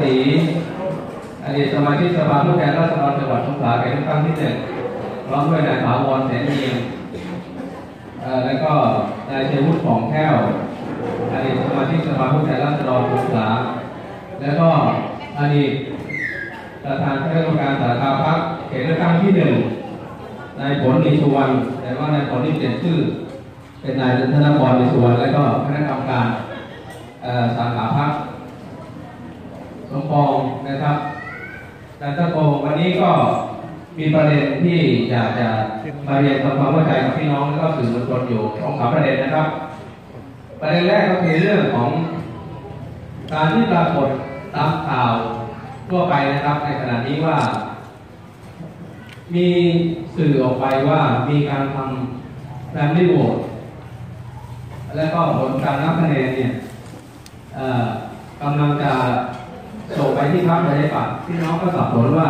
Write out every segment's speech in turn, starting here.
สีอดีตสมาชิกสภาผู้แทนราษฎรจังหวัดสงขลาเขตเลือกตั้งที่หนึ่งพร้อมด้วยนายถาวรแสนเนียมแล้วก็นายเชวุฒิของแก้วอดีตสมาชิกสภาผู้แทนราษฎรสงขลาแล้วก็อดีตประธานคณะกรรมการสาขาพรรคเขตเลือกตั้งที่หนึ่งนายผลมีสุวรรณแต่ว่านายผลที่เปลี่ยนชื่อ เป็นนายธนพรมีสุวรรณแล้วก็คณะกรรมการสาขาพรรค สมปองนะครับดันตะโกวันนี้ก็มีประเด็นที่อยากจะมาเรียนทำความเข้าใจกับพี่น้องแล้วก็สื่อมวลชนอยู่สองสามประเด็นนะครับ ประเด็นแรกก็คือเรื่องของ การที่ปรากฏตามข่าวทั่วไปนะครับ ในขณะนี้ว่า มีสื่อออกไปว่ามีการทำแฟมลี่โหวตและก็ผลการนับคะแนนเนี่ยกำลังจะ ส่งไปที่พักประชาธิปัตย์พี่น้องก็สับสนว่า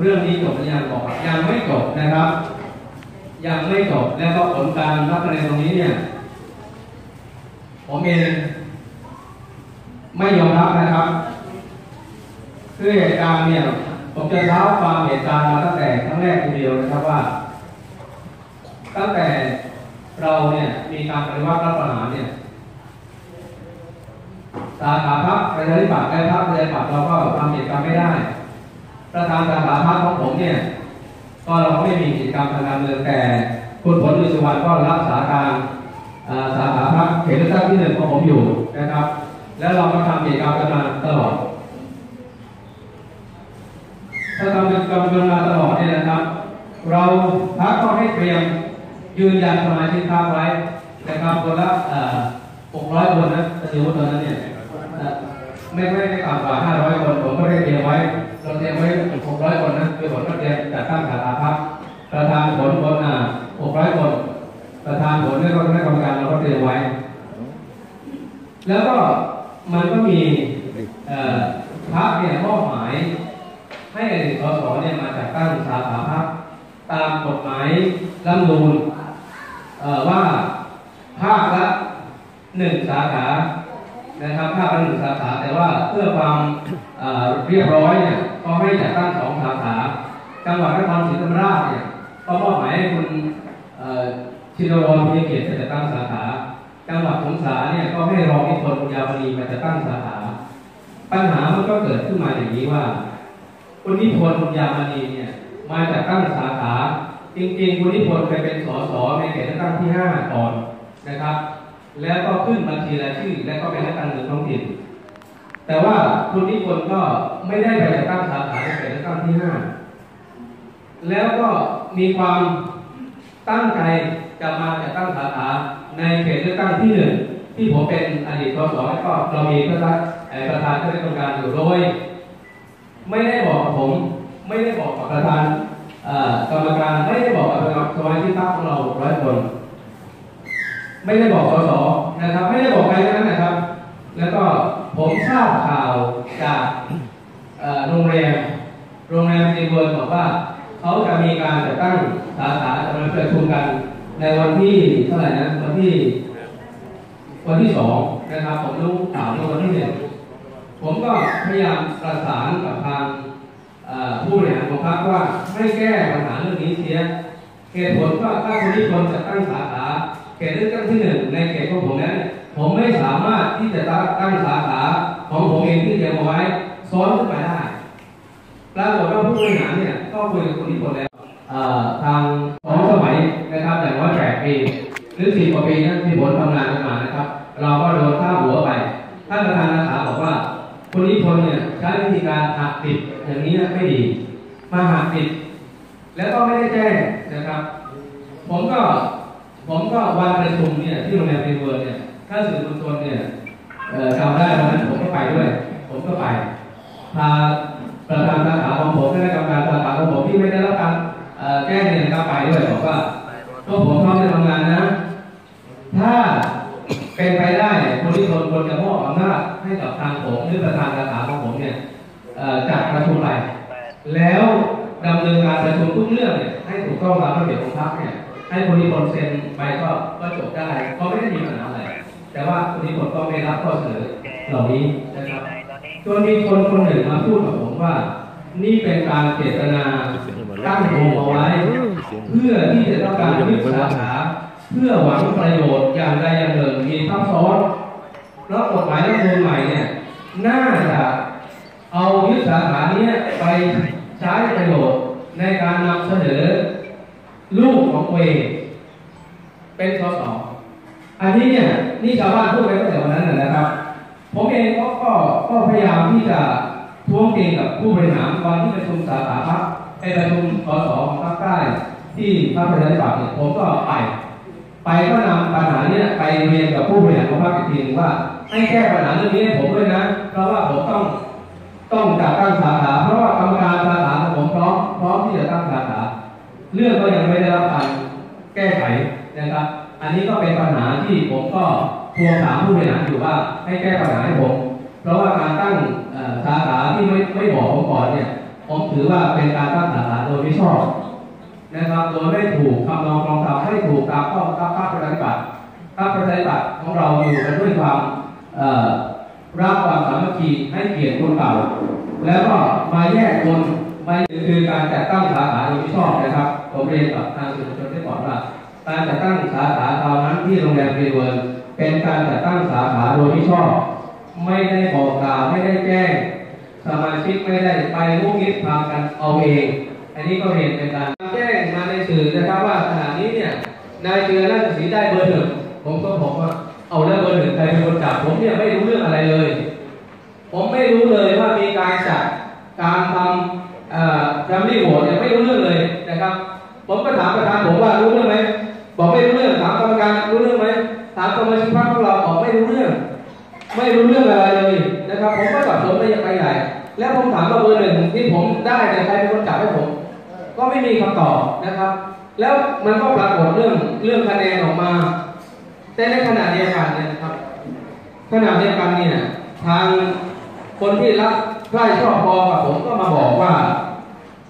เรื่องนี้จบหรือยังบอกยังไม่จบนะครับ ยังไม่จบแล้วก็ผลการรับคะแนนตรงนี้เนี่ยผมเองไม่ยอมรับนะครับคือเหตุการณ์เนี่ยผมจะเท้าความเหตุการณ์มาตั้งแต่ครั้งแรกทีเดียวนะครับว่า ตั้งแต่เราเนี่ยมีการปฏิวัติรัฐประหารเนี่ย สาขาพักประชาธิปัตย์และพักประชาธิปัตย์เราก็ทำกิจกรรมไม่ได้ประธานสาขาพักของผมเนี่ยก็เราไม่มีกิจกรรมทางการเมืองแต่คุณผลวิศวรรณก็รับสาการสาขาพักเขตเลือกตั้งที่หนึ่งของผมอยู่นะครับ แล้วเราก็ทำกิจกรรมกันมาตลอดถ้าทำกิจกรรมกันมาตลอดเนี่ยนะครับ เราพักก็ให้เตรียมยืนยันสมาชิกพักไว้นะครับคนละเอ่อ600คนนะจะถือว่าตอนนั้นเนี่ย ไม่ไม่ไม่ต่ำกว่า500 คน ผมก็ได้เตรียมไว้เราเตรียมไว้ 600 คนนะคือผมก็เตรียมจัดตั้งสาขาพักประธานผลคนอะ600 คน ประธานผลและก็คณะกรรมการเราก็เตรียมไว้ แล้วก็มันก็มีพักเนี่ยมอบหมาย ให้อดีตสสเนี่ยมาจัดตั้งสาขาพักตามกฎหมายรัฐมนูญเอ่อว่าภาคละหนึ่งสาขา นะครับภาคละหนึ่งสาขาแต่ว่าเพื่อความเรียบร้อยเนี่ยก็ให้จัดตั้งสองสาขาจังหวัดนครศรีธรรมราชเนี่ยก็มอบหมายให้คุณชินวรพิเกตจัดตั้งสาขาจังหวัดสงขลาเนี่ยก็ให้รองนิพนธ์บุญญาวณีมาจัดตั้งสาขาปัญหามันก็เกิดขึ้นมาอย่างนี้ว่าคุณนิพนธ์บุญญามณีเนี่ยมาจากตั้งสาขา จริงๆคุณนิพนธ์เคยเป็นสสในเขตเลือกตั้งที่5ก่อนนะครับ แล้วก็ขึ้นบัญชีรายชื่อ และก็เป็นนักการเมืองท้องถิ่น แต่ว่าคุณนิพนธ์ก็ไม่ได้ไปจัดตั้งสาขาในเขตเลือกตั้งที่5แล้วก็มีความตั้งใจจะมาจัดตั้งสาขาในเขตเลือกตั้งที่หนึ่งที่ผมเป็นอดีตสสแล้วก็เรามีประธาประธานคณะกรรมการอยู่โดยไม่ได้บอกกับผม ไม่ได้บอกกับประธานกรรมการไม่ได้บอกกับสมาชิกพรรคของเราร้อยคน ไม่ได้บอกสสนะครับ ไม่ได้บอกใครทั้งนั้นนะครับ แล้วก็ผมทราบข่าวจากโรงแรมโรงแรมซีเวิร์บอกว่าเขาจะมีการจัดตั้งสาขาจะมาประชุมกันในวันที่เท่าไหร่นะวันที่ วันที่สองนะครับผมรู้ข่าวเมื่อวันที่หนึ่งผมก็พยายามประสานกับทางผู้บริหารของพรรคว่าให้แก้ปัญหาเรื่องนี้เสียเหตุผลว่าถ้าคนที่คนจะตั้งสาขา เขตเลือกตั้งที่หนึ่งในเขตของผมนั้น ผมไม่สามารถที่จะตั้งสาขาของผมเองที่เตรียมเอาไว้ซ้อนขึ้นไปได้ปรากฏว่าผู้บริหารเนี่ยก็คุยกับคนที่คนแล้วทางสองสมัยนะครับอย่างว่าแปดปีหรือสิบกว่าปีนะที่ผมทำงานกันมานะครับ เราก็โดนข้าหัวไปท่านประธานอาสาบอกว่าคนนี้คนเนี่ยใช้วิธีการหักติดอย่างนี้นะไม่ดี มาหักติด แล้วก็ไม่ได้แจ้งนะครับ ผมก็ ผมก็วันประชุมเนี่ยที่โรงแรมเรเวอร์เนี่ยถ้าสื่อมวลชนเนี่ยจำได้วันนั้นผมก็ไปด้วย ผมก็ไปพาประธานสาขาของผมคณะกรรมการสาขาของผมที่ไม่ได้รับการเอ่อแจ้งเนี่ยนะครับไปด้วยบอกว่าพวกผมพร้อมจะทำงานนะ ถ้าเป็นไปได้คนที่คนควรจะมอบอำนาจให้กับทางผมหรือประธานสาขาของผมเนี่ยจัดประชุมไปแล้วดำเนินการประชุมทุกเรื่องเนี่ยให้ถูกต้องตามระเบียบของพรรคเนี่ย ให้คนที่คนเซ็นไปก็ก็จบได้ก็ไม่ได้มีปัญหาอะไร แต่ว่าคนที่คนก็ไม่รับข้อเสนอเหล่านี้นะครับจนมีคนคนหนึ่งมาพูดกับผมว่า นี่เป็นการเจตนาตั้งโงเอาไว้ เพื่อที่จะต้องการยึดสาขาเพื่อหวังประโยชน์อย่างใดอย่างหนึ่งมีทับซ้อนแล้วกฎหมายรัฐธรรมนูญใหม่เนี่ยน่ายึดสาขาเนี้ยไปใช้ประโยชน์ในการนำเสนอลูกของตัวเองเป็นสสอันนี้เนี่ยนี่ชาวบ้านพูดไปตั้งแต่วันนั้นนะนะครับ ผมเองก็ก็ก็พยายามที่ จะท้วงติงกับผู้บริหารวันที่ประชุมสาขาพรรคในประชุมสสของภาคใต้ที่พรรคประชาธิปัตย์เนี่ยผมก็ไป ไปก็นำปัญหาเนี้ไปเรียนกับผู้บริหารของพรรคอีกทีนึงว่า ให้แก้ปัญหาเรื่องนี้ให้ผมด้วยนะ เพราะว่าผมต้องต้องจัดตั้งสาขา เพราะว่ากรรมการสาขาของผมพร้อมพร้อมที่จะตั้งสาขาเรื่องก็ยังไม่ได้รับการแก้ไขนะครับ อันนี้ก็เป็นปัญหาที่ผมก็ทวงถามผู้บริหารอยู่ว่าให้แก้ปัญหาให้ผม เพราะว่าการตั้งสาขาที่ไม่ไม่บอกผมก่อนเนี่ย ผมถือว่าเป็นการตั้งสาขาโดยไม่ชอบนะครับโดยไม่ถูกคำนองครองธรรมไม่ถูกตามข้อบังคับพรรคประชาธิปัตย์พรรคประชาธิปัตย์ของเราอยู่กันด้วยความรักความสามัคคีให้เกียรติคนเก่า แล้วก็มาแยกคนไม่คือการจัดตั้งสาขาโดยไม่ชอบนะครับผมเรียนกับทางสื่อมวลชนได้ก่อนว่าการจัดตั้งสาขาคราวนั้นที่โรงแรมเรเวิร์นเป็นการจัดตั้งสาขาโดยไม่ชอบ ไม่ได้บอกกล่าวไม่ได้แจ้ง สมาชิกไม่ได้ไปมุกยิบทำกันเอาเอง อันนี้ก็เรียนเป็นการแจ้งมาในสื่อนะครับว่าขณะนี้เนี่ยนายเจือราชสีได้เบอร์หนึ่งผมก็บอกว่าเอาแล้วเบอร์หนึ่งใครเป็นคนจับผมเนี่ยไม่รู้เรื่องอะไรเลย ผมไม่รู้เลยว่ามีการจัดการทำเอ่อแฟมิลี่โหวตเนี่ยไม่รู้เรื่องเลยนะครับ ผมก็ถามประธานผมว่ารู้เรื่องไหม รู้เรื่องอะไรเลยนะครับ ผมก็สับสนไปยังไงใหญ่แล้วผมถามว่าเบอร์หนึ่งที่ผมได้เนี่ยใครเป็นคนจับให้ผม ก็ไม่มีคำตอบนะครับ แล้วมันก็ปรากฏเรื่องเรื่องคะแนนออกมา แต่ในขณะเดียวกันเนี่ยนะครับขณะเดียวกันเนี่ยทางคนที่รับใกล้ชอบพอกับผมก็มาบอกว่า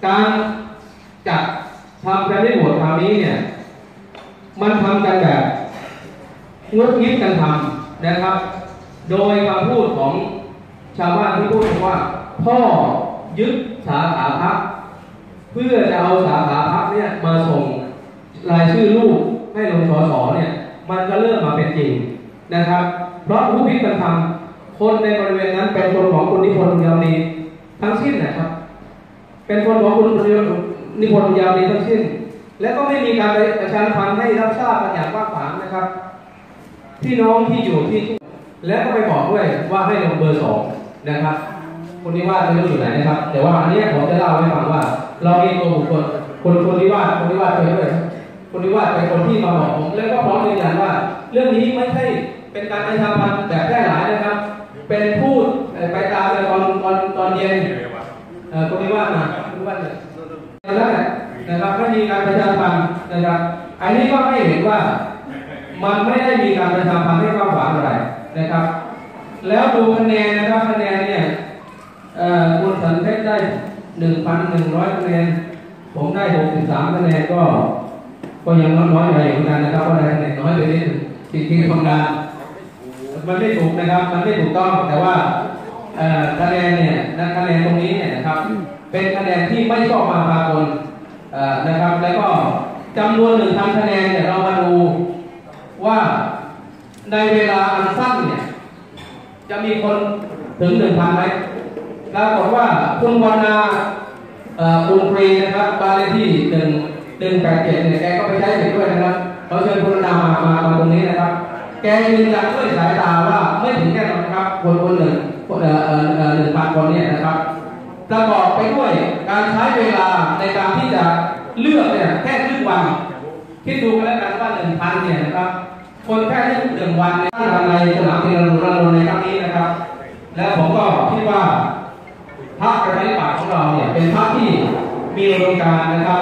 การจัดทำการได้โหวตคราวนี้เนี่ยมันทำกันแบบงดงิดกันทำนะครับ โดยคำพูดของชาวบ้านที่พูดว่า พ่อยึดสาขาพัก เพื่อจะเอาสาขาพักเนี่ยมาส่งรายชื่อลูกให้ลงสอสอเนี่ย มันก็เริ่มมาเป็นจริงนะครับ เพราะผู้พิการทำคนในบริเวณนั้นเป็นคนของคุณนิพนธ์ยาวนีทั้งสิ้นนะครับ เป็นคนของคุณนิพนธ์ยาวนีทั้งสิ้น และก็ไม่มีการประชาสัมพันธ์ให้รับทราบกันอย่างกว้างขวางนะครับ พี่น้องที่อยู่ที่ แล้วก็ไปบอกด้วยว่าให้ลงเบอร์สองนะครับคนที่ว่าไม่รู้อยู่ไหนนะครับ แต่ว่าอันนี้ผมจะเล่าให้ฟังว่า เรามีตัวบุคคลคนคนที่ว่าคนที่ว่าเคยด้วยคนที่ว่าเป็นคนที่มาบอกผมแล้วก็พร้อมยืนยันว่า เรื่องนี้ไม่ใช่เป็นการประชาพันธ์แบบแพร่หลายนะครับ เป็นพูดไปตามตอนตอนตอนเย็นคนที่ว่ามาคนที่ว่าเนี่ยแล้วนะครับไม่มีการประชาพันธ์นะครับ อันนี้ก็ให้เห็นว่า มันไม่ได้มีการประชาพันธ์ให้กว้างขวางอะไร นะครับ แล้วดูคะแนนนะครับคะแนนเนี่ยเอ่อคุณสันเพชรได้หนึ่งพันหนึ่งร้อยคะแนน ผมได้หกสิบสามคะแนนก็ ก็ยังน้อยๆไปเหมือนกันนะครับว่าคะแนนน้อยไปนิดหนึ่งจริงๆธรรมดามันไม่ถูกนะครับ มันไม่ถูกต้องแต่ว่าคะแนนเนี่ยนคะแนนตรงนี้เนี่ยนะครับ เป็นคะแนนที่ไม่ชอบมาพากลนะครับ แล้วก็จำนวนหนึ่งพันคะแนนเนี่ยเรามาดูว่า ในเวลาอันสั้นเนี่ย จะมีคนถึงหนึ่งพันไหมปรากฏว่าคุณวรรณาเอ่อคุณปรีนะครับบ้านเลขที่หนึ่งหนึ่งแปดเจ็ดเนี่ยแกก็ไปใช้สิทธิ์ด้วยนะครับเขาเชิญคุณวรรณามามามาตรงนี้นะครับ แกยืนยันด้วยสายตาว่าไม่ถึงแน่นอนครับคนคนหนึ่งเอ่อเอ่อเอ่อหนึ่งพันคนเนี่ยนะครับประกอบไปด้วยการใช้เวลาในการที่จะเลือกเนี่ยแค่ครึ่งวันคิดดูกันแล้วกันว่าหนึ่งพันเนี่ยนะครับ คนแค่หนึ่งวันในท่านในสนามบินดอนเมืองในครั้งนี้นะครับ แล้วผมก็คิดว่าพรรคประชาธิปัตย์ของเราเนี่ยเป็นพรรคที่มีอุดมการนะครับ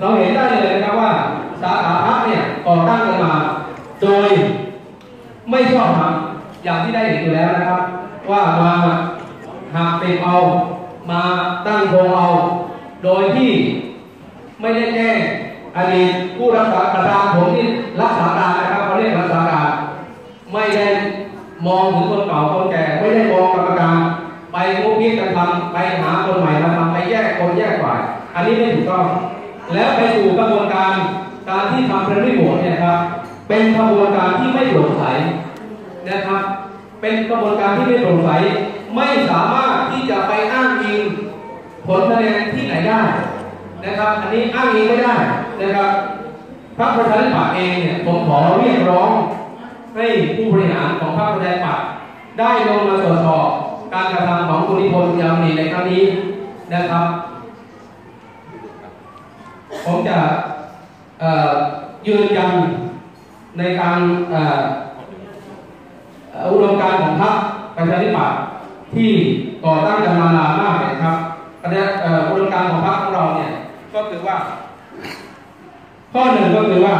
เราเห็นได้เลยนะครับว่าสาขาพรรคเนี่ยก่อตั้งกันมา โดยไม่ชอบทำอย่างที่ได้เห็นอยู่แล้วนะครับ ว่ามาหากเป็นเอามาตั้งโครงเอา โดยที่ไม่ได้แจ้อดีตผู้รักษาการผมที่รักษาการนะครับเขาเรียกรัก ษาการไม่ได้มองคนเก่าคนแก่ไม่ได้มองกรรมการไปมุกพิกันทำไปหาคนใหม่มาทำไปแยกคนแยกฝ่าย อันนี้ไม่ถูกต้อง แล้วไปสู่กระบวนการการที่ทำเป็นรีโมทเนี่ยครับ เป็นกระบวนการที่ไม่โปร่งใสนะครับ เป็นกระบวนการที่ไม่โปร่งใสไม่สามารถที่จะไปอ้างอิงผลคะแนนที่ไหนได้นะครับ อันนี้อ้างอิงไม่ได้นะครับพรรคประชาธิปัตย์เองเนี่ยผมขอเรียกร้อง ให้ผู้บริหารของพรรคประชาธิปัตย์ได้ลงมาตรวจสอบการกระทำของคุณนิพนธ์ยามีในครั้งนี้นะครับ ผมจะยืนยันในการอุดมการของพรรคประชาธิปัตย์ที่ก่อตั้งกันมานานมากเลยครับอันเนี้อุดมการของพรรคของเราเนี่ยก็คือว่า ข้อหนึ่งก็คือว่า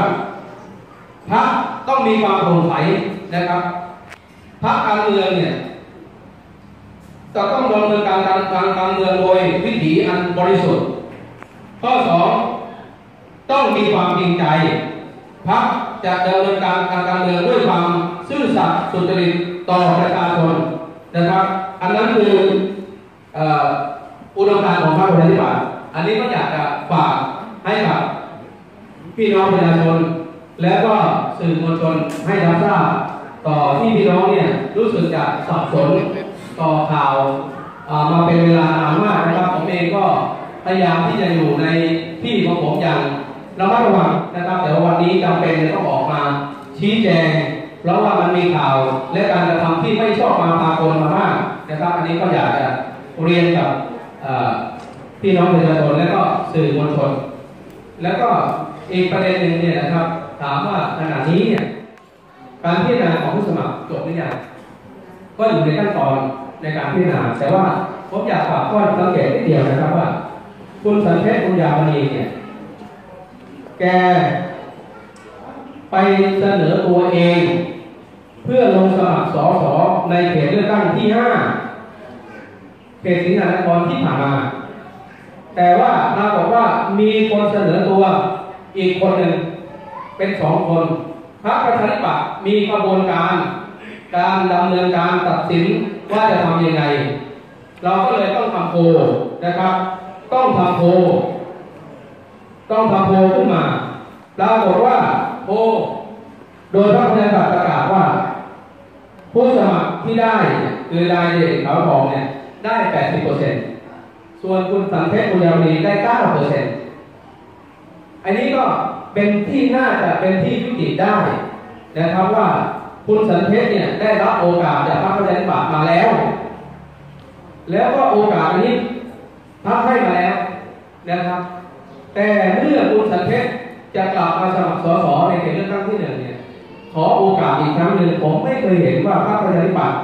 พรรคต้องมีความโปร่งใสนะครับพรรคการเมืองเนี่ยจะต้องดำเนินการการการการเมืองโดยวิถีอันบริสุทธิ์ ข้อสองต้องมีความจริงใจพรรคจะดำเนินการการการเมืองด้วยความซื่อสัตย์สุจริตต่อประชาชนนะครับ อันนั้นคืออ่ออุดมการณ์ของพรรคประชาธิปัตย์อันนี้ก็อยากจะฝากให้กับพี่น้องประชาชน และก็สื่อมวลชนให้รับทราบต่อที่พี่น้องเนี่ยรู้สึกจะสับสนต่อข่าวมาเป็นเวลานานมากนะครับผมเองก็พยายามที่จะอยู่ในที่ของผมอย่างระมัดระวังนะครับ แต่ว่าวันนี้จำเป็นจะต้องออกมาชี้แจง เพราะว่ามันมีข่าวและการกระทำที่ไม่ชอบมาพากลมามากนะครับ อันนี้ก็อยากจะเรียนกับพี่น้องประชาชนและก็สื่อมวลชน แล้วก็อีกประเด็นหนึ่งเนี่ยนะครับ ถามว่าขณะนี้เนี่ยการพิจารณาของผู้สมัครจบหรือยังก็อยู่ในขั้นตอนในการพิจารณาแต่ว่าผมอยากฝากข้อสังเกตนิดเดียวนะครับว่า คุณสันเพชรคุณยาวณีเนี่ย แก ไปเสนอตัวเอง เพื่อลงสมัครสอสอในเขตเลือกตั้งที่ห้าเขตสิงห์นครที่ผ่านมา แต่ว่าปรากฏว่ามีคนเสนอตัวอีกคนหนึ่ง เป็นสองคนพรรคประชาธิปัตย์มีกระบวนการ การดำเนินการตัดสินว่าจะทำยังไง เราก็เลยต้องทำโพนะครับ ต้องทำโพต้องทำโพขึ้นมาปรากฏว่าโพโดยพรรคประชาธิปัตย์ประกาศว่า ผู้สมัครที่ได้คือรายเด็กเขาบอกเนี่ยได้ 80เปอร์เซ็นต์ส่วนคุณสันเพชรบุญยาวีได้9เปอร์เซ็นต์อันนี้ก็ เป็นที่น่าจะเป็นที่ยุติได้นะครับว่าคุณสันเพชรเนี่ยได้รับโอกาสจากพรรคประชาธิปัตย์มาแล้ว แล้วก็โอกาสนี้พรรคให้มาแล้วนะครับ แต่เมื่อคุณสันเพชรจะกลับมาสมัครสสในเขตเลือกตั้งที่หนึ่งเนี่ยขอโอกาสอีกครั้งหนึ่งผมไม่เคยเห็นว่าพรรคประชาธิปัตย์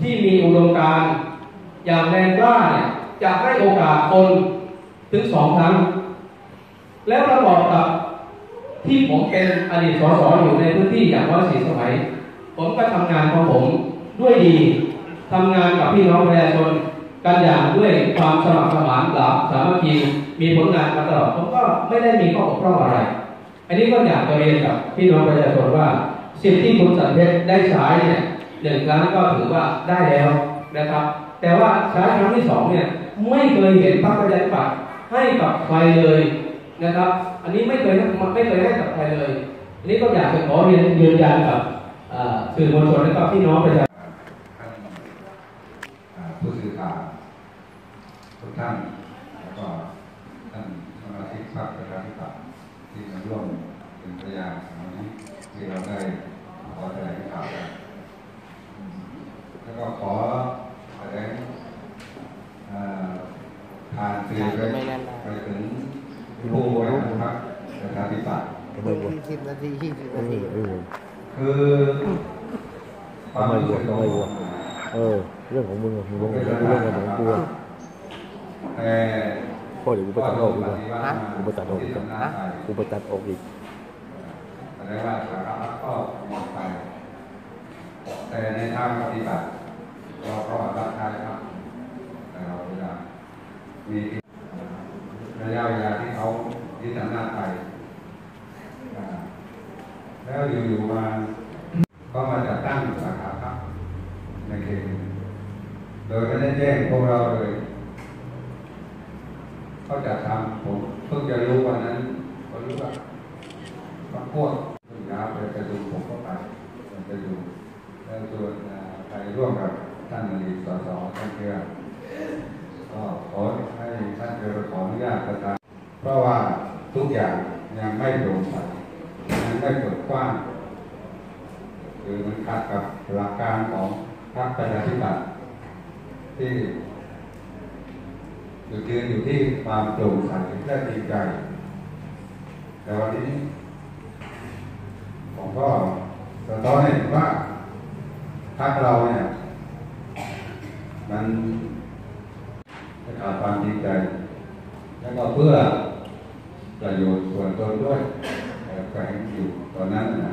ที่มีอุดมการณ์อย่างแรงกล้าเนี่ยจะให้โอกาสคนถึงสองครั้ง แล้วประกอบกับ ที่ผมเป็นอดีตสสอยู่ในพื้นที่อย่างร้อยสี่สมัย ผมก็ทำงานของผมด้วยดีทำงานกับพี่น้องประชาชนกันอย่างด้วยความสมัครสมานหลับสามัคคีมีผลงานมาตลอดผมก็ไม่ได้มีข้อบกพร่องอะไร อันนี้ก็อยากจะเรียนกับพี่น้องประชาชนว่าสิ่งที่คุณสันเพชรได้ใช้เนี่ยหนึ่งครั้งก็ถือว่าได้แล้วนะครับ แต่ว่าใช้ครั้งที่สองเนี่ยไม่เคยเห็นพรรคประชาธิปัตย์ให้กับใครเลยนะครับ อันนี้ไม่เคยไม่เคยให้กับใครเลย อันนี้ก็อยากจะขอเรียนยืนยันกับเอ่อสื่อมวลชนและก็พี่น้องประชาชนท่านอ่าผู้สื่อข่าวทุกท่านแล้วก็ท่านสมาชิกพรรคประชาธิปัตย์ที่มาร่วมเป็นพยานในวันนี้ที่เราได้ขอแถลงข่าวกันแล้วก็ขอแถลงอ่าผ่านสื่อไปไปถึง ผู้บริหารพรรคประชาธิปัตย์ยี่สิบนาทียี่สิบนาทีคือความรู้สึกของผมเออ เรื่องของมึงมึงลงเรื่องของกูอะแต่พ่อเดี๋ยวกูไปตัดออกดีกว่าฮะกูไปตัดออกอีกอะกูไปตัดออกอีกแสดงว่าสาระก็หมีไปแต่ในทางปฏิบัติเราก็รับใช้ครับแต่เราเวลามมี ยะเวลาที่เขายึดอำนาจไปแล้วอยู่ๆมาก็มาจัดตั้งสาขาพักในเขตโดยไม่ได้แจ้งพวกเราเลยเขาจะทำผมเพิ่งจะรู้วันนั้นก็รู้ว่าพักพวกคุณยาไปจะดูผมก็ไปจะดูแล้วส่วนใครร่วมกับท่านอดีตสสท่านเพื่อ ไม่โปร่งใสยังไม่เปิดกว้างคือมันขัดกับหลักการของพรรคประชาธิปัตย์ที่จุดยืนอยู่ที่ความโปร่งใสและจริงใจแต่วันนี้ผมก็สะท้อนให้เห็นว่าพรรคเราเนี่ย มันขาดความจริงใจ แล้วก็เพื่อ ประโยชน์ส่วนตนด้วยแฝงอยู่ตอนนั้นนะ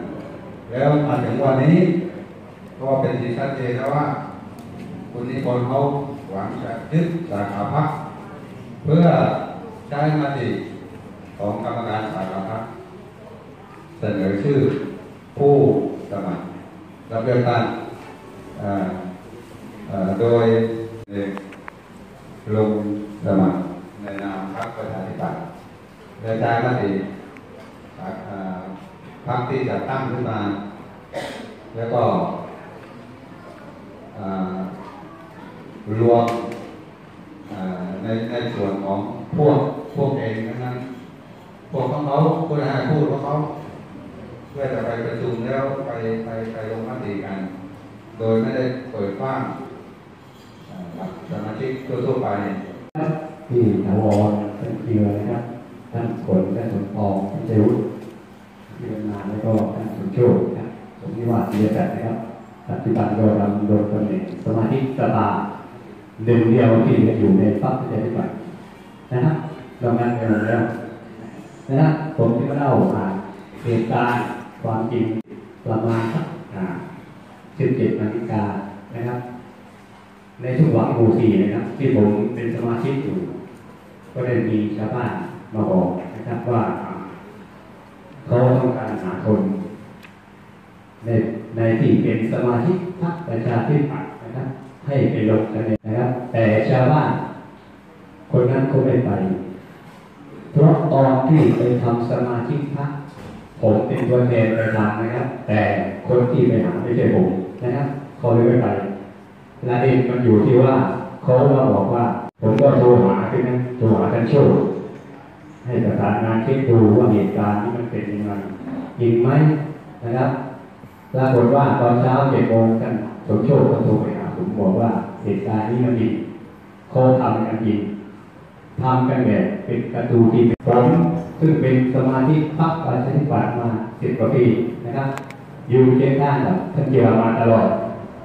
แล้วมาถึงวันนี้ ก็เป็นที่ชัดเจนแล้วว่า คุณนิพนธ์เขาหวังจะยึดสาขาพักเพื่อใช้มติของกรรมการสาขาพักเสนอชื่อผู้สมัครรับเลือกตั้งโดยเอกลงสมัครในนามพรรคประชาธิปัตย์ และใช้มติอ่าอ่าพรรคที่จะตั้งขึ้นมา แล้วก็รวมในในส่วนของพวกพวกเองนั้นพวกของเขาผู้ให้พูดของเขาเพื่อจะไปประชุมแล้วไปไปไปลงมติกัน โดยไม่ได้เปิดกว้างสมาชิกทั่วๆไปที่ถาวรท่านเกียรนะครับ ท่านผลท่านสมองท่านเจวุฒิที่เป็นมาแล้วก็ท่านสมโชคนะครับสมนิวาสเรียจัดนะครับปัจจุบันก็ดำรงตำแหน่งสมาชิสภาหนึ่งเดียวที่อยู่ในพรรคประชาธิปัตย์นะครับเรางานกันแล้วนะครับผมที่มาเล่าผ่านเหตุการณ์ความจริงประมาณสัก17นาฬิกานะครับ ในช่วงวังหมู่สี่นะครับ ที่ผมเป็นสมาชิกอยู่ ก็ได้มีชาวบ้าน มาบอกนะครับว่าเขาต้องการหาคนในในที่เป็นสมาชิกพรรคประชาธิปัตย์นะครับ ให้ไปลงคะแนนนะครับ แต่ชาวบ้านคนนั้นก็ไม่ไป เพราะตอนที่ไปทำสมาชิกพรรคผมเป็นตัวแทนไปทำนะครับ แต่คนที่ไปหาไม่ใช่ผมนะครับเขาเลยไม่ไปประเด็นมันอยู่ที่ว่าเขามาบอกว่า ผมก็โทรหาที่นั่นโทรหาท่านโชค ให้ประสานงานเช็คดูว่าเหตุการณ์นี้มันเป็นยังไงจริงไหมนะครับปรากฏว่าตอนเช้าเจ็ดโมงท่านสมโชคก็โทรไปหาผมบอกว่าเหตุการณ์นี้มันจริงเขาทำกันจริงทำกันแบบเป็นกระตูที่ผมซึ่งเป็นสมาชิพรรคประชาธิปัตย์มาสิบกว่าปีนะครับ อยู่เคียงข้างกับท่านเกียรมาตลอด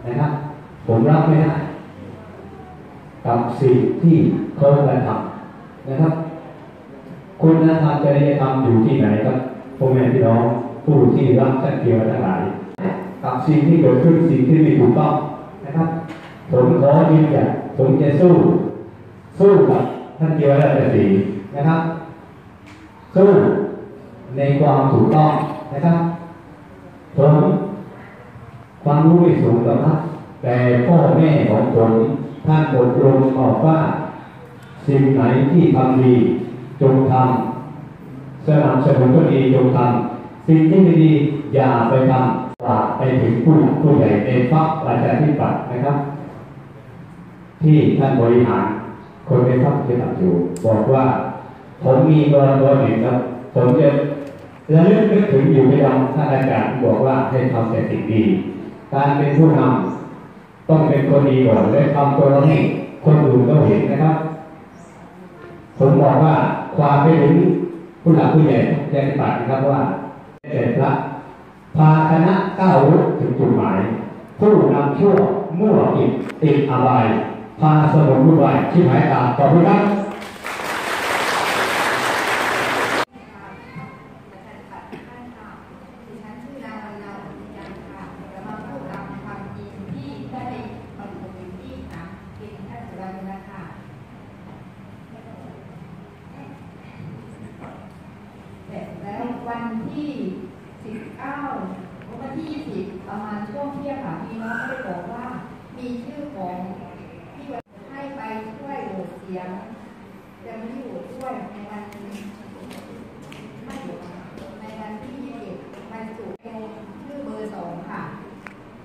นะครับ ผมรับไม่ได้กับสิ่งที่เขากระทำนะครับ คุณธรรมจริยธรรมอยู่ที่ไหนครับพ่อแม่พี่น้องผู้ที่รักท่านเกียวทั้งหลายกับสิ่งที่เกิดขึ้นสิ่งที่ไม่ถูกต้องนะครับผมขอยืนยันผมจะสู้ สู้กับท่านเกียวราชสีนะครับ สู้ในความถูกต้องนะครับผมความรู้ไม่สูงหรอกครับ แต่พ่อแม่ของผมท่านอบรมบอกว่า สิ่งไหนที่ทำดี จงทำสนับสนุนก็ดีจงทำสิ่งที่ไม่ดีอย่าไปทำฝากไปถึงผู้หลักผู้ใหญ่ในพรรคประชาธิปัตย์นะครับ ที่ท่านบริหารคนในพรรคที่ตัดอยู่ บอกว่า ผมมีกรณีหนึ่งครับผมจะระลึกนึกถึงอยู่ในดำท่านอาจารย์บอกว่าให้ทำแต่สิ่งดี การเป็นผู้นำต้องเป็นคนดีก่อนและทำตัวเราให้คนอื่นก็เห็นนะครับ ผมบอกว่า ความไปถึงผู้หลักผู้ใหญ่แจ้งปัดนะครับว่าแต่พระพาคณะก้าวรุกถึงจุดหมาย ผู้นำชั่วมั่วอิดติดอบาย พาสมุนวุ่นวายชิบหายตามขอไปครับ ดิฉันชื่อนางวันนาอุทยานค่ะจะมาพูดตามความจริงที่ได้บรรลุที่สามเกณฑ์ท่านสุรัตน์ค่ะเสร็จแล้ วันที่สิบเก้าวันที่ยี่สิบประมาณช่วงเที่ยงค่ะมีน้องเขาได้บอกว่า มีชื่อของที่ให้ไปช่วยโหวตเสียงจะไม่ได้โหวตช่วยในวันไม่โหวตในวันที่ยี่สิบบรรจุเป็นชื่อเบอร์สองค่ะ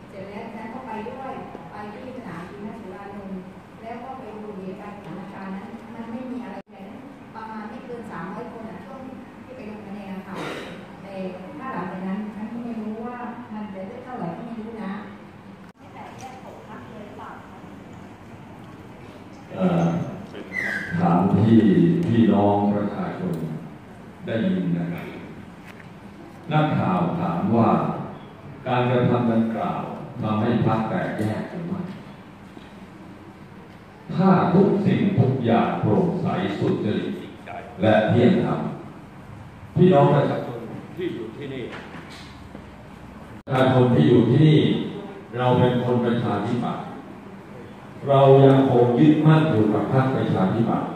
เสร็จแล้วฉันก็ไปด้วย ไปที่สนามบินนักสุรานนท์แล้วก็ไปดูเหตุการณ์สถานการณ์นั้น มันไม่มีอะไรเลยนะประมาณ ที่พี่น้องประชาชนได้ยินนะครับนักข่าว ถามว่า การกระทำดังกล่าวทำให้พรรคแตกแยกหรือไม่ถ้าทุกสิ่งทุกอย่างโปร่งใสสุจริตและเที่ยงธรรมพี่น้องประชาชนที่อยู่ที่นี่ประชาชนที่อยู่ที่นี่ เราเป็นคนประชาธิปัตย์เรายังคงยึดมั่นอยู่กับพรรคประชาธิปัตย์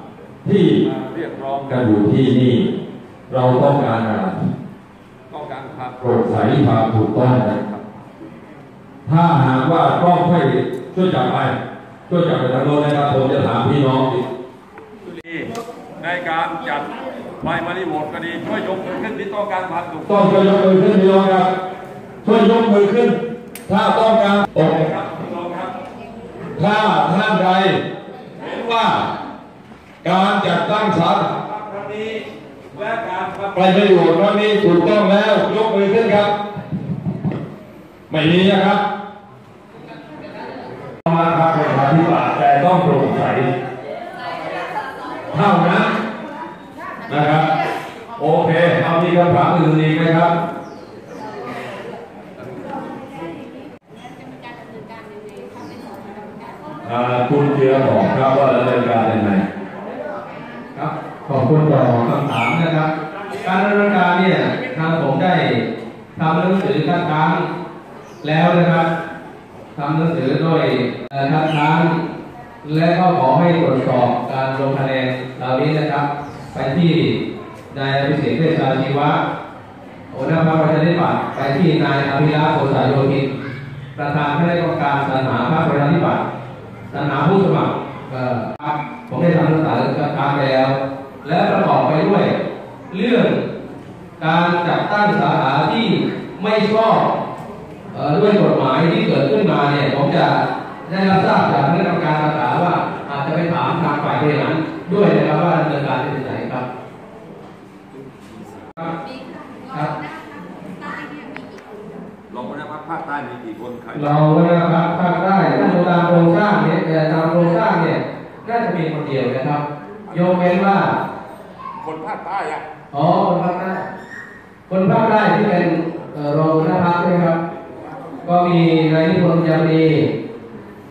ที่เรียกร้องกันอยู่ที่นี่ เราต้องการอะไร โปร่งใสความถูกต้องนะครับ ถ้าหากว่ากล้องไม่ช่วยจับไป ช่วยจับไปทางโน้นนะครับผมจะถามพี่น้องดิในการจัดใบมาริโหวตก็ดีช่วยยกมือขึ้นที่ต้องการความถูกต้องช่วยยกมือขึ้นพี่น้องครับ ช่วยยกมือขึ้น ถ้าต้องการโอเคครับพี่น้องครับ ถ้าท่านใดเห็นว่าการจัดตั้งสาธารณรัฐครั้งนี้ และการไปประโยชน์ครั้งนี้ถูกต้องแล้วยกมือขึ้นครับ ไม่มีนะครับมาทางประชาธิปัตย์แต่ต้องโปร่งใสเท่านั้นนะครับ โอเคเอามีคำถามอื่นอีกไหมครับอ่าคุณเจือบอกครับว่าดำเนินการยังไงครับ ขอบคุณต่อคำถามนะครับ การดำเนินการเนี่ยทางผมได้ทำหนังสือคัดค้านแล้วนะครับทำหนังสือด้วยเอ่อคัดค้านและก็ขอให้ตรวจสอบการลงคะแนนเหล่านี้นะครับ ไปที่นายอภิเศษเวชชาชีวะหัวหน้าพรรคประชาธิปัตย์ไปที่นายอภิรักษ์โกษาโยธินประธานคณะกรรมการสรรหาพรรคประชาธิปัตย์สรรหาผู้สมัครผมได้ทำหนังสือการไปแล้ว และประกอบไปด้วย เรื่องการจัดตั้งสาขาที่ไม่ชอบเอ่อด้วยกฎหมายที่เกิดขึ้นมาเนี่ยผมจะได้รับทราบจากคณะกรรมการสาขาว่าอาจจะไปถามทางฝ่ายบริหารด้วยนะครับว่าดำเนินการเป็นไหนครับครับครับลงมาแล้วภาคใต้มีกี่คนใครเรานะครับภาคใต้ถ้าดูตามโครงสร้างเนี่ยเอ่อตามโครงสร้างเนี่ยน่าจะมีคนเดียวนะครับยกเว้นว่า คนภาคใต้อะอ๋อคนภาคใต้คนภาคใต้ที่เป็นเอ่อรองหัวหน้าพักนะครับ ก็มีนายนิพนธ์ยามณี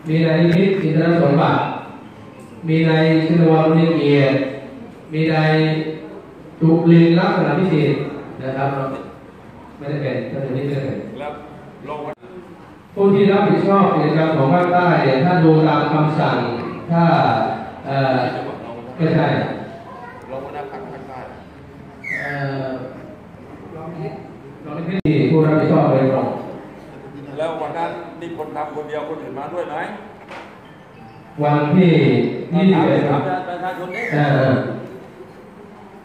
มีนายนิพิษอินทรสมบัติมีนายชินวัลเนียเกียรติมีนายจุลินลักษณะพิสิทธิ์นะครับไม่ได้เป็นท่านนี้ไม่ได้เป็นแล้วลงมาผู้ที่รับผิดชอบกิจกรรมของภาคใต้เนี่ยถ้าดูตามคำสั่งถ้าเอ่อไม่ใช่ ที่ผู้รับผิดชอบโดยตรงแล้ววันนั้นนี่คนทำคนเดียวคนอื่นมาด้วยไหมวันที่ยี่สิบเอ็ดถามประชาชนนี่เอ่อ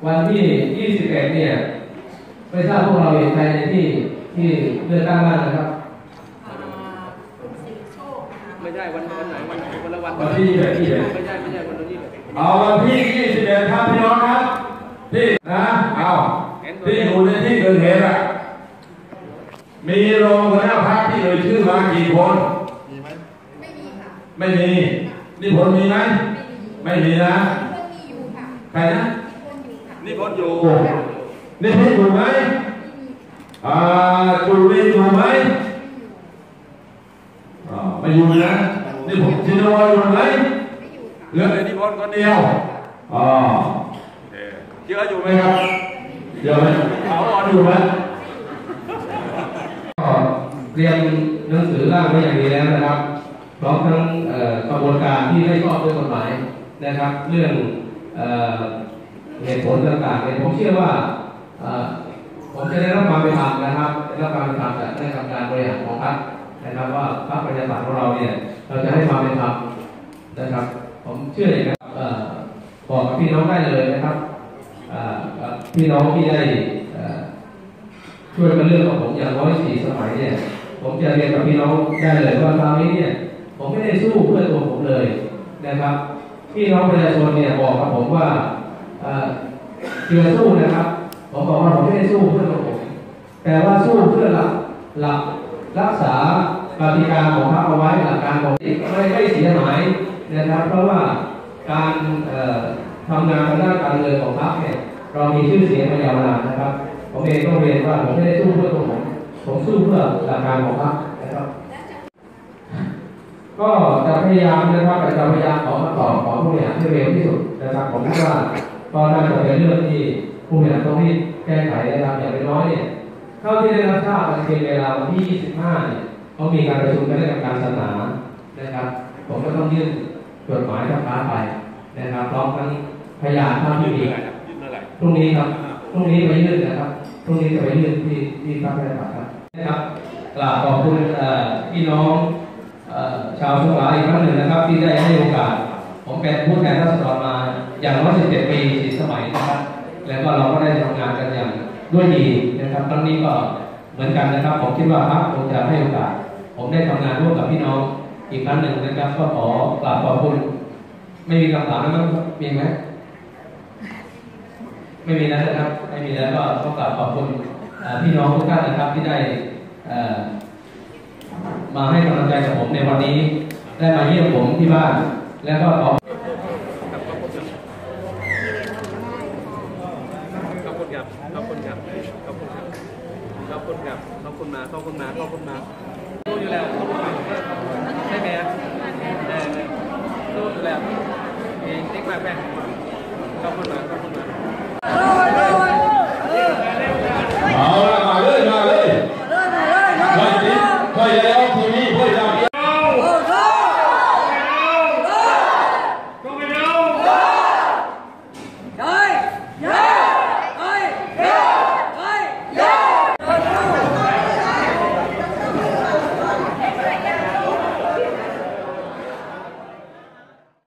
วันที่ยี่สิบเอ็ดเนี่ยไม่ทราบพวกเราอยู่ใครในที่ที่เลือกตั้งบ้างนะครับไม่ใช่วันวันไหนวันวันละวันวันที่ยี่สิบเอ็ดยี่สิบเอ็ดไม่ใช่ไม่ใช่วันที่เอาวันที่ยี่สิบเอ็ดครับพี่น้องครับที่ นะเอาที่อยู่ในที่เกิดเหตุอะมีรองหัวหน้าพักที่เอ่ยชื่อมากี่คนไม่มีค่ะไม่มีนี่ผลมีไหมไม่มีไม่มีนะเพื่อนมีอยู่ค่ะใครนะเพื่อนอยู่ค่ะนี่ผลอยู่นี่พี่อยู่ไหมไม่มีอ่าจุลินอยู่ไหมอ่าไม่อยู่นะนี่ผมชินวรอยู่ไหมไม่อยู่ค่ะเหลือแต่นิพนธ์คนเดียวอ๋อ เชื่ออยู่ไหมครับเชื่อไหมเอาอ่อนอยู่ไหมก็เตรียมหนังสือร่างไว้อย่างดีแล้วนะครับ พร้อมทั้งกระบวนการที่ไม่ชอบด้วยกฎหมายนะครับ เรื่องเหตุผลต่างๆเนี่ยผมเชื่อว่าผมจะได้รับความเป็นธรรมนะครับได้รับความเป็นธรรมจากคณะกรรมการบริหารของพรรคนะครับ ว่าพรรคประชาธิปัตย์ของเราเนี่ยเราจะให้ความเป็นธรรมนะครับ ผมเชื่ออย่างนั้นบอกกับพี่น้องได้เลยนะครับ พี่น้องที่ได้ช่วยกันเลือกของผมอย่างน้อยสี่สมัยเนี่ย ผมจะเรียนกับพี่น้องได้เลยว่าคราวนี้เนี่ย ผมไม่ได้สู้เพื่อตัวผมเลยนะครับ พี่น้องประชาชนเนี่ยบอกกับผมว่าเพื่อสู้นะครับ ผมบอกว่าผมไม่ได้สู้เพื่อตัวผมแต่ว่าสู้เพื่อหลักหลักรักษากติกาของพรรคเอาไว้หลักการของไม่ไม่เสียหายนะครับ เพราะว่าการ ทำงานทางด้านการเงินของพรรคเนี่ยเรามีชื่อเสียงมายาวนานนะครับ ผมเองต้องเรียนว่าผมไม่ได้สู้เพื่อตัวผมผมสู้เพื่อหลักการของพรรคนะครับ ก็จะพยายามนะครับจะพยายามขอคำตอบของผู้บริหารให้เร็วที่สุดนะครับผมคิดว่าก็น่าจะเป็นเรื่องที่ผู้บริหารต้องรีบแก้ไขนะครับอย่างน้อยเนี่ยเท่าที่ได้รับทราบมันเวลาวันที่ 25 เนี่ยเขามีการประชุมคณะกรรมการศาสนานะครับ ผมก็ต้องยื่นจดหมายคำท้าไปนะครับพร้อมทั้ง พยานเท่าที่มีพรุ่งนี้ครับพรุ่งนี้ไปยื่นนะครับพรุ่งนี้จะไปยื่นที่ที่พระราชบัญครับนะครับกราบขอบคุณเอ่อพี่น้องเอ่อชาวสงขลาอีกครั้งหนึ่งนะครับ ที่ได้ให้โอกาส ผมเป็นผู้แทนราษฎรมาอย่างน้อย17 ปีสิสมัยนะครับ แล้วก็เราก็ได้ทำงานกันอย่างด้วยดีนะครับครั้งนี้ก็เหมือนกันนะครับ ผมคิดว่าพรรคคงจะให้โอกาส ผมได้ทำงานร่วมกับพี่น้องอีกครั้งหนึ่งนะครับก็ขอกราบขอบคุณ ไม่มีคำถามแล้วมั้งมีไหม ไม่มีแล้วนะครับ ไม่มีแล้วก็ต้องกราบขอบคุณพี่น้องทุกท่านนะครับที่ได้มาให้กำลังใจกับผมในวันนี้ ได้มาเยี่ยมผมที่บ้าน แล้วก็ขอขอบคุณครับ ขอบคุณครับ ขอบคุณครับ ขอบคุณครับขอบคุณมา ขอบคุณมา ขอบคุณมารู้อยู่แล้วใช่ไหมครับเออรู้อยู่แล้วมีติ๊กมากแม่ขอบคุณมา